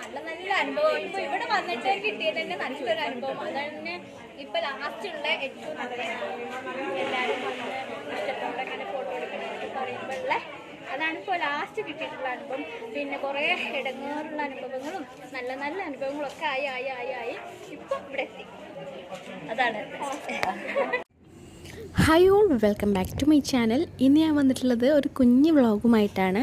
നല്ല നല്ല അനുഭവം. ഇപ്പൊ ഇവിടെ വന്നിട്ട് കിട്ടിയത് തന്നെ നല്ലൊരു അനുഭവം. അതന്നെ ഇപ്പൊ ലാസ്റ്റ് ഉള്ള ഏറ്റവും നല്ല എല്ലാവരും വന്ന് ഫോട്ടോ എടുക്കണമെന്ന് പറയുമ്പോഴുള്ള അതാണ് ഇപ്പോൾ ലാസ്റ്റ് കിട്ടിയിട്ടുള്ള അനുഭവം. പിന്നെ കുറേ ഇടങ്ങേറുള്ള അനുഭവങ്ങളും നല്ല നല്ല അനുഭവങ്ങളും ഒക്കെ ആയി ആയി ആയി ആയി ഇപ്പൊ ഇവിടെ എത്തി. അതാണ്. Hi all welcome back to my channel ഇന്ന് ഞാൻ വന്നിട്ടുള്ളത് ഒരു കുഞ്ഞ് വ്ളോഗുമായിട്ടാണ്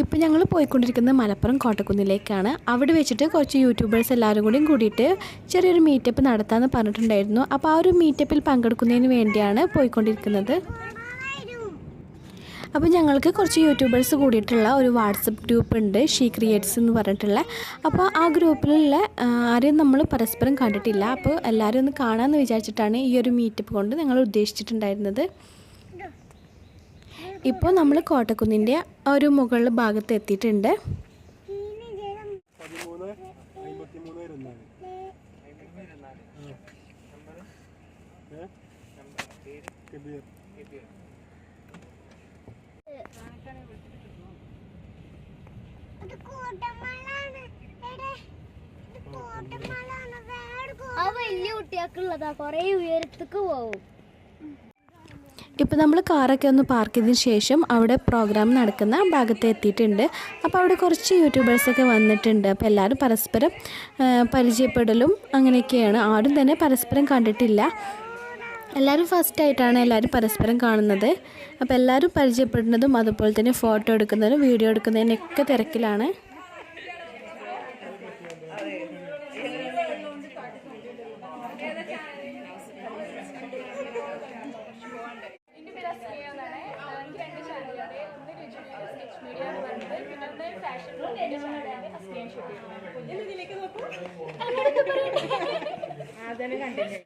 ഇപ്പം ഞങ്ങൾ പോയിക്കൊണ്ടിരിക്കുന്നത് മലപ്പുറം കോട്ടക്കുന്നിലേക്കാണ്. അവിടെ വെച്ചിട്ട് കുറച്ച് യൂട്യൂബേഴ്സ് എല്ലാവരും കൂടിയും കൂടിയിട്ട് ചെറിയൊരു മീറ്റപ്പ് നടത്താമെന്ന് പറഞ്ഞിട്ടുണ്ടായിരുന്നു. അപ്പോൾ ആ ഒരു മീറ്റപ്പിൽ പങ്കെടുക്കുന്നതിന് വേണ്ടിയാണ് പോയിക്കൊണ്ടിരിക്കുന്നത്. അപ്പോൾ ഞങ്ങൾക്ക് കുറച്ച് യൂട്യൂബേഴ്സ് കൂടിയിട്ടുള്ള ഒരു വാട്സപ്പ് ഗ്രൂപ്പ് ഉണ്ട് ഷീ ക്രിയേറ്റ്സ് എന്ന് പറഞ്ഞിട്ടുള്ള. അപ്പോൾ ആ ഗ്രൂപ്പിലുള്ള ആരെയും നമ്മൾ പരസ്പരം കണ്ടിട്ടില്ല. അപ്പോൾ എല്ലാവരും ഒന്ന് കാണാമെന്ന് വിചാരിച്ചിട്ടാണ് ഈ ഒരു മീറ്റപ്പ് കൊണ്ട് ഞങ്ങൾ ഉദ്ദേശിച്ചിട്ടുണ്ടായിരുന്നത്. ഇപ്പോൾ നമ്മൾ കോട്ടക്കുന്നിന്റെ ഒരു മുകളിൽ ഭാഗത്ത് എത്തിയിട്ടുണ്ട്. ആ വലിയ കുട്ടികൾക്കുള്ളതാ. കൊറേ ഉയരത്തേക്ക് പോവും. ഇപ്പോൾ നമ്മൾ കാറൊക്കെ ഒന്ന് പാർക്ക് ചെയ്തതിന് ശേഷം അവിടെ പ്രോഗ്രാം നടക്കുന്ന ഭാഗത്ത് എത്തിയിട്ടുണ്ട്. അപ്പോൾ അവിടെ കുറച്ച് യൂട്യൂബേഴ്സൊക്കെ വന്നിട്ടുണ്ട്. അപ്പോൾ എല്ലാവരും പരസ്പരം പരിചയപ്പെടലും അങ്ങനെയൊക്കെയാണ്. ആരും തന്നെ പരസ്പരം കണ്ടിട്ടില്ല. എല്ലാവരും ഫസ്റ്റ് ആയിട്ടാണ് എല്ലാവരും പരസ്പരം കാണുന്നത്. അപ്പോൾ എല്ലാവരും പരിചയപ്പെടുന്നതും അതുപോലെ തന്നെ ഫോട്ടോ എടുക്കുന്നതും വീഡിയോ എടുക്കുന്നതിനൊക്കെ തിരക്കിലാണ്. പിന്നെ ഒന്ന് ഫാഷൻ ബ്ലോഗിന്റെ ചാനലാണ് അസ്മിയ അതിനെ കണ്ടില്ലേ?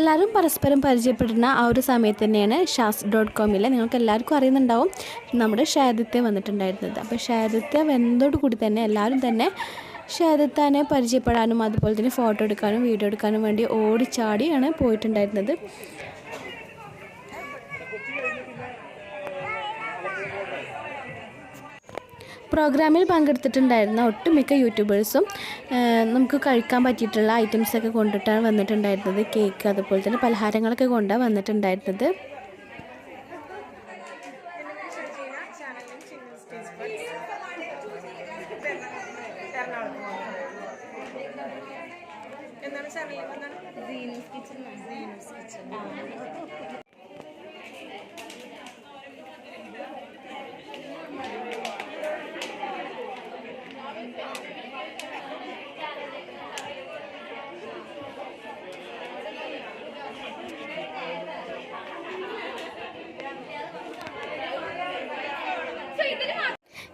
എല്ലാവരും പരസ്പരം പരിചയപ്പെടുന്ന ആ ഒരു സമയത്ത് തന്നെയാണ് ഷാസ് ഡോട്ട് കോമിൽ നിങ്ങൾക്ക് എല്ലാവർക്കും അറിയുന്നുണ്ടാവും നമ്മുടെ ഷാദിത്യ വന്നിട്ടുണ്ടായിരുന്നത്. അപ്പോൾ ഷാദിത്യ വന്നതോട് കൂടി തന്നെ എല്ലാവരും തന്നെ ഷാദിത്താനെ പരിചയപ്പെടാനും അതുപോലെ തന്നെ ഫോട്ടോ എടുക്കാനും വീഡിയോ എടുക്കാനും വേണ്ടി ഓടിച്ചാടിയാണ് പോയിട്ടുണ്ടായിരുന്നത്. പ്രോഗ്രാമിൽ പങ്കെടുത്തിട്ടുണ്ടായിരുന്ന ഒട്ടുമിക്ക യൂട്യൂബേഴ്സും നമുക്ക് കഴിക്കാൻ പറ്റിയിട്ടുള്ള ഐറ്റംസൊക്കെ കൊണ്ടിട്ടാണ് വന്നിട്ടുണ്ടായിരുന്നത്. കേക്ക് അതുപോലെ തന്നെ പലഹാരങ്ങളൊക്കെ കൊണ്ടാണ് വന്നിട്ടുണ്ടായിരുന്നത്.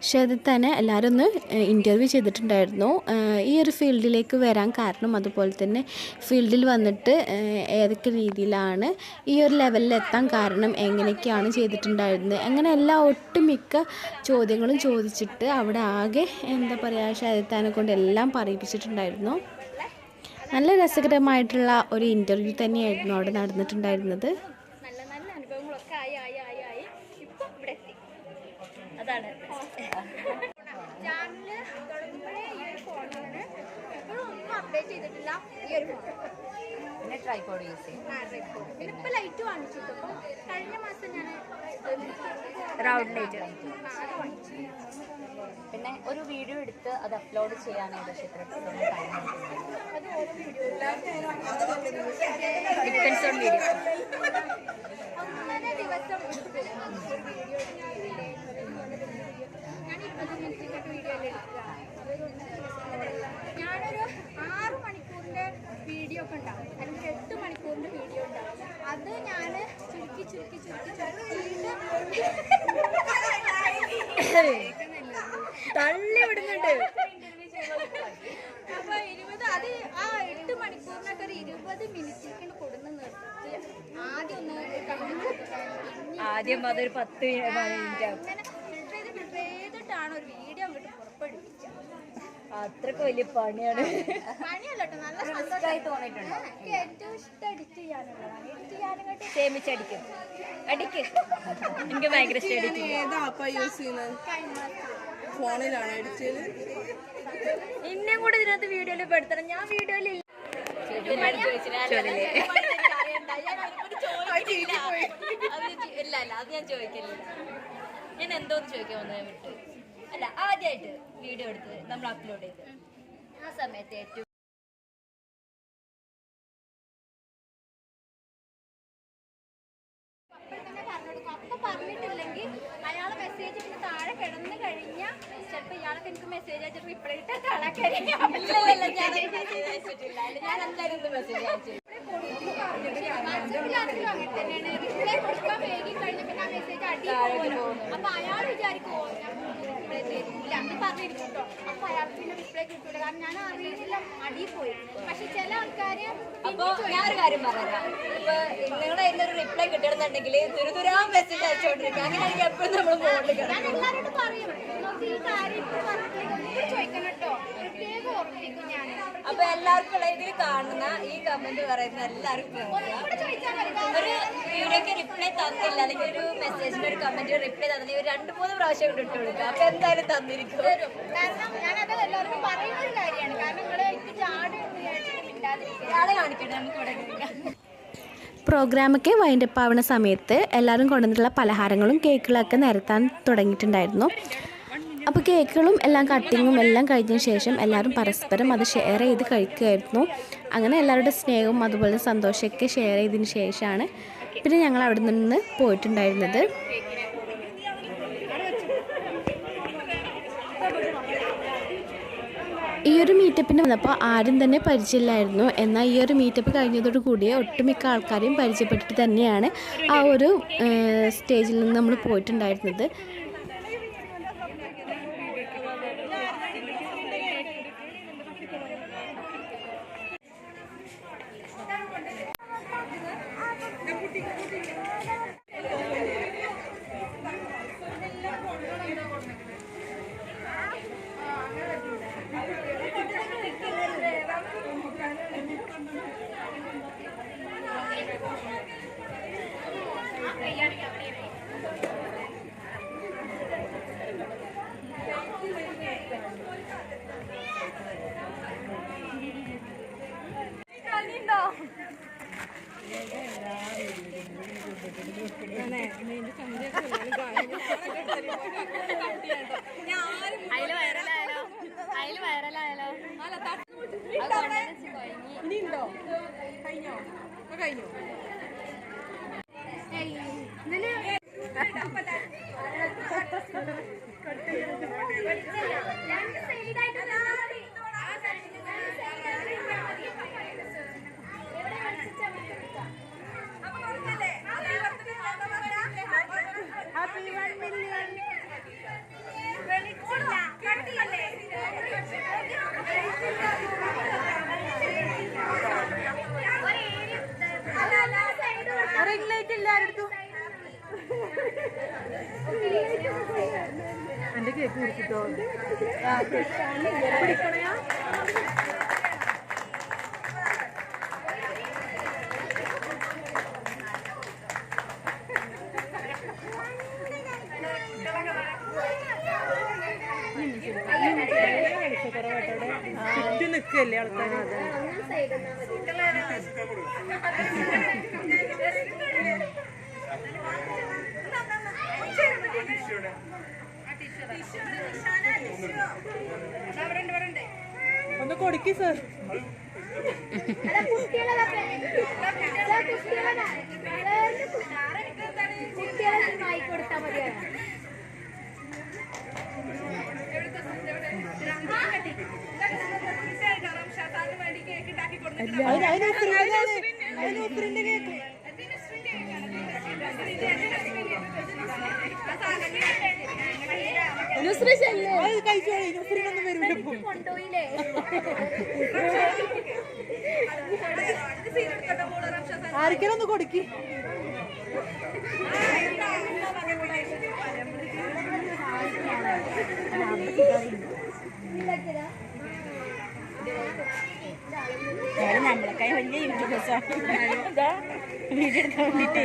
ഷെദിത്താനെ എല്ലാവരും ഒന്ന് ഇന്റർവ്യൂ ചെയ്തിട്ടുണ്ടായിരുന്നു. ഈ ഒരു ഫീൽഡിലേക്ക് വരാൻ കാരണം അതുപോലെ തന്നെ ഫീൽഡിൽ വന്നിട്ട് ഏതൊക്കെ രീതിയിലാണ് ഈ ഒരു ലെവലിൽ എത്താൻ കാരണം എങ്ങനെയൊക്കെയാണ് ചെയ്തിട്ടുണ്ടായിരുന്നത്? അങ്ങനെ എല്ലാ ഒട്ടുമിക്ക ചോദ്യങ്ങളും ചോദിച്ചിട്ട് അവിടെ ആകെ എന്താ പറയുക ഷെദിത്താനെ കൊണ്ട് എല്ലാം പറയിപ്പിച്ചിട്ടുണ്ടായിരുന്നു. നല്ല രസകരമായിട്ടുള്ള ഒരു ഇന്റർവ്യൂ തന്നെയായിരുന്നു അവിടെ നടന്നിട്ടുണ്ടായിരുന്നത് നല്ല നല്ല അനുഭവങ്ങളൊക്കെ ആയി ആയി ആയി ആയി ഇപ്പൊ ഇവിടെ എത്തി അതാണ് ചാനൽ തുടങ്ങുമ്പോഴേ ഈ ഒരു ഫോണിലാണ് ഇപ്പോഴും ഒന്നും അപ്ഡേറ്റ് ചെയ്തിട്ടില്ല. ഈ ഒരു ഫോൺ പിന്നെ ട്രൈപോഡ് യൂസ് ചെയ്യും. പിന്നെ ഇപ്പൊ ലൈറ്റ് വാങ്ങിച്ചു ഇപ്പൊ. കഴിഞ്ഞ മാസം ഞാൻ റൗണ്ട് ലൈറ്റ് പിന്നെ ഒരു വീഡിയോ എടുത്ത് അത് അപ്ലോഡ് ചെയ്യാൻ ഏകദേശം ഡിപ്പെൻസ് ഓൺ വീഡിയോ ഒന്നര ദിവസം ഒരു വീഡിയോ ഞാൻ ഇരുപത് മിനിറ്റിന്റെ വീഡിയോ അല്ലേ എടുക്കുക ഞാനൊരു ആറ് മണിക്കൂറിന്റെ വീഡിയോ ഒക്കെ ഉണ്ടാവും അല്ലെങ്കിൽ എട്ട് മണിക്കൂറിന്റെ വീഡിയോ ഉണ്ടാവും അത് ഞാൻ ചുരുക്കി ചുരുക്കി ചുരുക്കി ചുരുക്കിയിട്ട് തള്ളി വിടുന്നുണ്ട്. അപ്പൊ ഇരുപത് അത് ആ ഇരുപത് മിനിറ്റിലേക്ക് കൊടുന്ന് നിർത്തി. ആദ്യം ഒന്ന് ആദ്യം അതൊരു പത്ത് മിനിറ്റ് ഫിൽട്ടർ ചെയ്ത് ഫിൽട്ടർ ചെയ്തിട്ടാണ് ഒരു വീഡിയോ അങ്ങോട്ട് പുറപ്പെടുവിച്ചത്. അത്രയ്ക്ക് വലിയ പണിയാണ്. എനിക്ക് ഏറ്റവും ഇഷ്ടം എഡിറ്റ് ചെയ്യാനുള്ളതാണ്. എഡിറ്റ് ചെയ്യാനായിട്ട് സേമിച്ചടിക്കും അടിക്ക്. എനിക്ക് ഭയങ്കര ഇഷ്ടം എഡിറ്റിംഗ് ഏതാ ആപ്പാ യൂസ് ചെയ്യുന്നത്? ഫോണിലാണ് അടിച്ചത് ഇന്നും കൂടെ ഇതിനകത്ത് വീഡിയോയിൽ പെടുത്തണം. ഞാൻ വീഡിയോയിൽ ഇല്ല. അത് ഞാൻ ചോദിക്കില്ല. ഞാൻ എന്തോന്ന് ചോദിക്കാൻ വന്നത് വിട്ട്? അല്ല ആദ്യമായിട്ട് വീഡിയോ എടുത്ത് നമ്മൾ അപ്ലോഡ് ചെയ്ത്. ആ സമയത്ത് ഏറ്റവും പറഞ്ഞിട്ടില്ലെങ്കിൽ അയാൾ മെസ്സേജ് താഴെ കിടന്നു എനിക്ക് മെസ്സേജ് അയച്ചിട്ട് റിപ്ലൈ ഇട്ട കളക്കരി ഇല്ലല്ല ഞാൻ മെസ്സേജ് അയച്ചിട്ടില്ല ഞാൻ എന്തായാലും മെസ്സേജ് അയച്ചു അപ്പൊ അയാൾ വിചാരിക്കുമോ പറഞ്ഞിരിക്കട്ടോ അപ്പൊ അയാൾക്ക് പിന്നെ റിപ്ലൈ കിട്ടൂല കാരണം ഞാൻ അറിയുന്നില്ല അടി പോയി പക്ഷെ ചില ആൾക്കാര് അപ്പൊ ഞാനൊരു കാര്യം പറയാം ഇപ്പൊ നിങ്ങളുടെ റിപ്ലൈ കിട്ടണമെന്നുണ്ടെങ്കിൽ തുരുതുരാ മെസ്സേജ് അങ്ങനെയാണെങ്കിൽ എപ്പോഴും നമ്മൾ ഫോണിൽ ഞാൻ എല്ലാവരോടും പറയും. ഈ കാര്യം ഇപ്പൊ പറഞ്ഞിട്ടില്ലെങ്കിൽ അപ്പൊ എല്ലാവർക്കും ഉള്ള ഇതിൽ കാണുന്ന ഈ കമന്റ് പറയുന്ന എല്ലാവർക്കും ഒരു വീഡിയോക്ക് റിപ്ലൈ തന്നില്ല. അല്ലെങ്കിൽ ഒരു മെസ്സേജിന് ഒരു കമന്റ് റിപ്ലൈ തന്നില്ല. ഒരു രണ്ട് മൂന്ന് പ്രാവശ്യം കൊണ്ട് ഇട്ട് കൊടുക്കുക അപ്പൊ എന്തായാലും തന്നിരിക്കും. കാണിക്കട്ടെ നമുക്ക് ഇവിടെ. പ്രോഗ്രാമൊക്കെ വൈൻഡപ്പ് ആവുന്ന സമയത്ത് എല്ലാവരും കൊണ്ടുവന്നിട്ടുള്ള പലഹാരങ്ങളും കേക്കുകളൊക്കെ നിരത്താൻ തുടങ്ങിയിട്ടുണ്ടായിരുന്നു. അപ്പോൾ കേക്കുകളും എല്ലാം കട്ടിങ്ങും എല്ലാം കഴിഞ്ഞതിന് ശേഷം എല്ലാവരും പരസ്പരം അത് ഷെയർ ചെയ്ത് കഴിക്കുമായിരുന്നു അങ്ങനെ എല്ലാവരുടെ സ്നേഹവും അതുപോലെ സന്തോഷമൊക്കെ ഷെയർ ചെയ്തതിന് ശേഷമാണ് പിന്നെ ഞങ്ങൾ അവിടെ നിന്ന് പോയിട്ടുണ്ടായിരുന്നത്. ഈ ഒരു മീറ്റപ്പിന് വന്നപ്പോൾ ആരും തന്നെ പരിചയമില്ലായിരുന്നു. എന്നാൽ ഈ ഒരു മീറ്റപ്പ് കഴിഞ്ഞതോടു കൂടി ഒട്ടുമിക്ക ആൾക്കാരെയും പരിചയപ്പെട്ടിട്ട് തന്നെയാണ് ആ ഒരു സ്റ്റേജിൽ നിന്ന് നമ്മൾ പോയിട്ടുണ്ടായിരുന്നത്. അതിൽ വൈറലായാലോ അതിൽ വൈറലായാലോ ഇനി ഉണ്ടോ കഴിഞ്ഞോ? കഴിഞ്ഞോ? എന്റെ കേക്ക് കുടിച്ചിട്ടോ ചുറ്റും നിക്കല്ലേ ആൾക്കാര്? ഒന്ന് കൊടുക്കി സർ അതിന് അതിനൊപ്പറിന്റെ കൊണ്ടുപോയില്ലേ? ആർക്കെങ്കിലും കൊടുക്കി. നമ്മളൊക്കെ വലിയ യൂട്യൂബേഴ്സാണ് വീഡിയോ എടുക്കാൻ വേണ്ടിട്ടേ.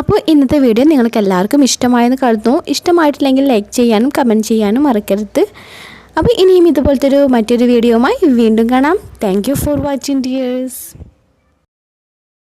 അപ്പോൾ ഇന്നത്തെ വീഡിയോ നിങ്ങൾക്ക് എല്ലാവർക്കും ഇഷ്ടമായെന്ന് കരുതുന്നു. ഇഷ്ടമായിട്ടില്ലെങ്കിൽ ലൈക്ക് ചെയ്യാനും കമന്റ് ചെയ്യാനും മറക്കരുത്. അപ്പോൾ ഇനിയും ഇതുപോലത്തെ ഒരു മറ്റൊരു വീഡിയോയുമായി വീണ്ടും കാണാം. Thank for watching dears